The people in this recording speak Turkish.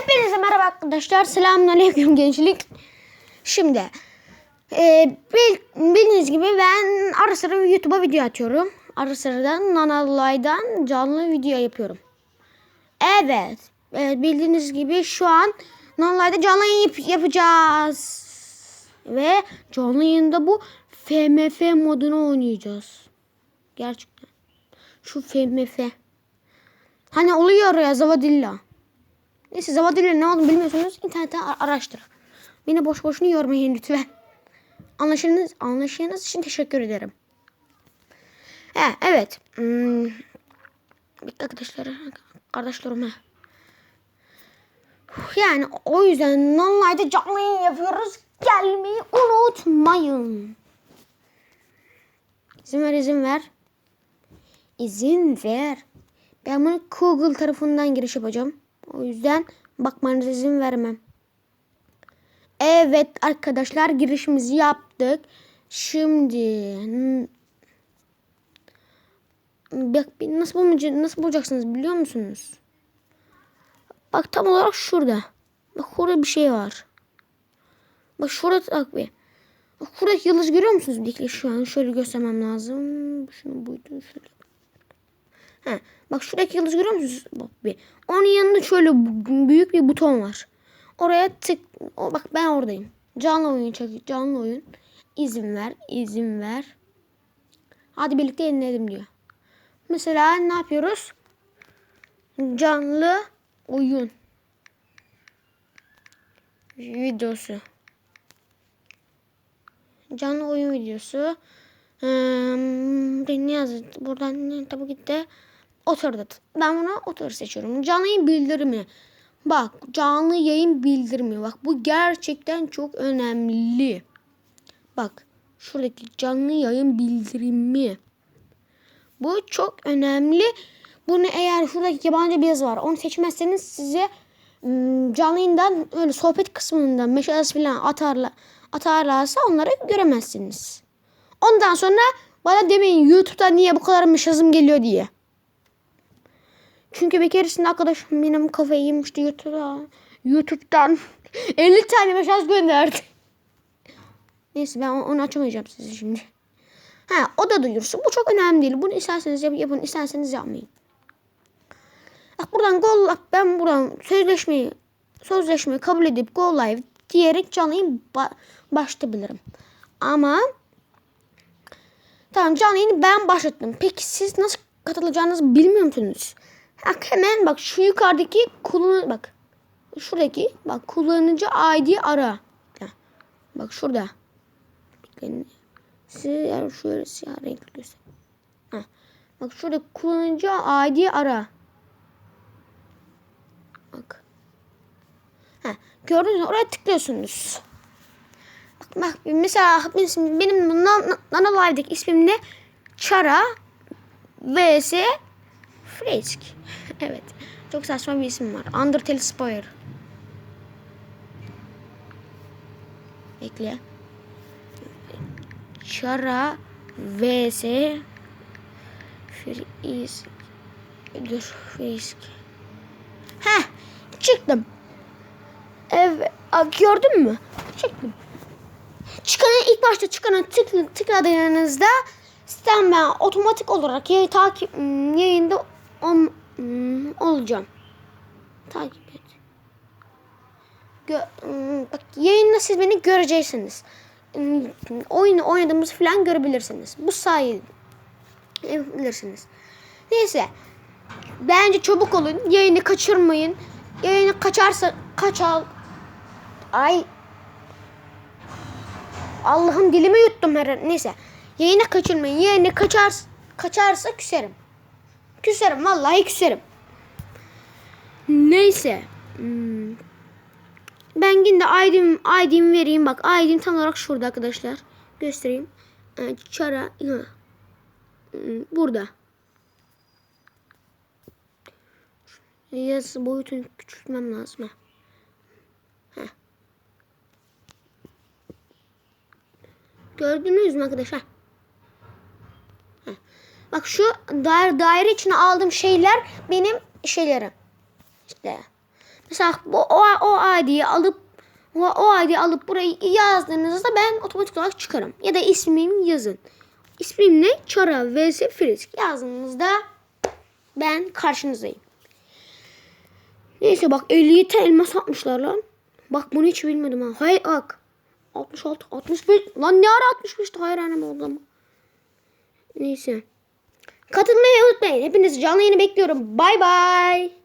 Hepinize merhaba arkadaşlar. Selamünaleyküm gençlik. Şimdi e, bil, bildiğiniz gibi ben ara sıra YouTube'a video atıyorum. Ara sıradan Nanalay'dan canlı video yapıyorum. Evet. e, bildiğiniz gibi şu an Nanalay'da canlı yayın yap- yapacağız. Ve canlı yayında bu FMF modunu oynayacağız. Gerçekten. Şu FMF. Hani oluyor ya Zavadilla. Neyse Zavadilla ne olduğunu bilmiyorsanız internetten a- araştırın. Beni boş boşuna yormayın lütfen. Anlaşınız, anlaşınız için teşekkür ederim. He, evet. Hmm. Arkadaşlar. Kardeşlerim. Yani o yüzden Nonline'da canlı yayın yapıyoruz. Gelmeyi unutmayın. İzin ver izin ver. İzin ver. Ben bunu Google tarafından giriş yapacağım. O yüzden bakmanıza izin vermem. Evet arkadaşlar girişimizi yaptık. Şimdi bak nasıl bulmaca- nasıl bulacaksınız biliyor musunuz? Bak tam olarak şurada. Bak şurada bir şey var. Bak şurada bak bir. Bak şuradaki yıldız görüyor musunuz? Bekle şu an şöyle göstermem lazım. Şunu buydu şöyle. He, bak şuradaki yıldız görüyor musunuz? Bak bir. Onun yanında şöyle büyük bir buton var. Oraya tık. O, bak ben oradayım. Canlı oyun çek. Canlı oyun. İzin ver. izin ver. Hadi birlikte yenilelim diyor. Mesela ne yapıyoruz? Canlı oyun. Videosu. Canlı oyun videosu. Hmm, ne yazdı? Buradan ne tabi gitti. Otur Ben buna otur seçiyorum. Canlı yayın bildirimi. Bak canlı yayın bildirimi. Bak bu gerçekten çok önemli. Bak şuradaki canlı yayın bildirimi. Bu çok önemli. Bunu eğer şuradaki yabancı bir yazı var. Onu seçmezseniz size canlı yayından öyle sohbet kısmında meşales falan atarla, atarlarsa onları göremezsiniz. Ondan sonra bana demeyin YouTube'da niye bu kadar meşazım geliyor diye. Çünkü bir keresinde arkadaşım benim kafayı yemişti YouTube'da. YouTube'dan 50 tane mesaj gönderdi. Neyse ben onu açamayacağım size şimdi. Ha o da duyursun. Bu çok önemli değil. Bunu isterseniz yap, yapın, isterseniz yapmayın. Bak buradan go live, ben buradan sözleşmeyi sözleşmeyi kabul edip go live diyerek canlı yayın ba- başlatabilirim. Ama tamam canlı yayını ben başlattım. Peki siz nasıl katılacağınızı bilmiyor musunuz? Bak hemen bak şu yukarıdaki kullan bak. Şuradaki bak kullanıcı ID ara. Bak şurada. Size yani şöyle siyah renkli göster. Bak şurada kullanıcı ID ara. Bak. Heh. Gördünüz mü? Oraya tıklıyorsunuz. Bak, bak mesela benim, benim Nan- Nana Live'deki ismim ne? Çara vs Frisk. evet. Çok saçma bir isim var. Undertale Spoiler. Bekle. Çara vs Frisk. Dur Frisk. Heh çıktım. Evet. Gördün mü? Çıktım. Çıkanı ilk başta çıkanı tık, tıkladığınızda sistem ben otomatik olarak yayı takip hmm, yayında om, hmm, olacağım. Takip et. Gö, hmm, bak yayında siz beni göreceksiniz. Hmm, Oyunu oynadığımızı falan görebilirsiniz. Bu sayede yapabilirsiniz. Neyse. Bence çabuk olun. Yayını kaçırmayın. Yayını kaçarsa kaçal. Ay Allah'ım dilimi yuttum her neyse. Yayını kaçırmayın. Yayını kaçar kaçarsa küserim. Küserim vallahi küserim. Neyse. Hmm. Ben yine de ID'm, ID'mi vereyim. Bak ID'm tam olarak şurada arkadaşlar. Göstereyim. Ee, Çara. Hmm, Burada. Yazı boyutunu küçültmem lazım. Heh. Gördünüz mü arkadaşlar? Heh. Bak şu daire, daire içine aldığım şeyler benim şeylerim. İşte Mesela bu, o, o ID'yi alıp o, o ID'yi alıp burayı yazdığınızda ben otomatik olarak çıkarım. Ya da ismimi yazın. İsmim ne? Çara vs Frisk yazdığınızda ben karşınızdayım. Neyse bak 57 elmas atmışlar lan. Bak bunu hiç bilmedim ha. Hay ak. 66, 61. Lan ne ara 65'ti hayranım oldu ama. Neyse. Katılmayı unutmayın. Hepinizi canlı yayını bekliyorum. Bay bay.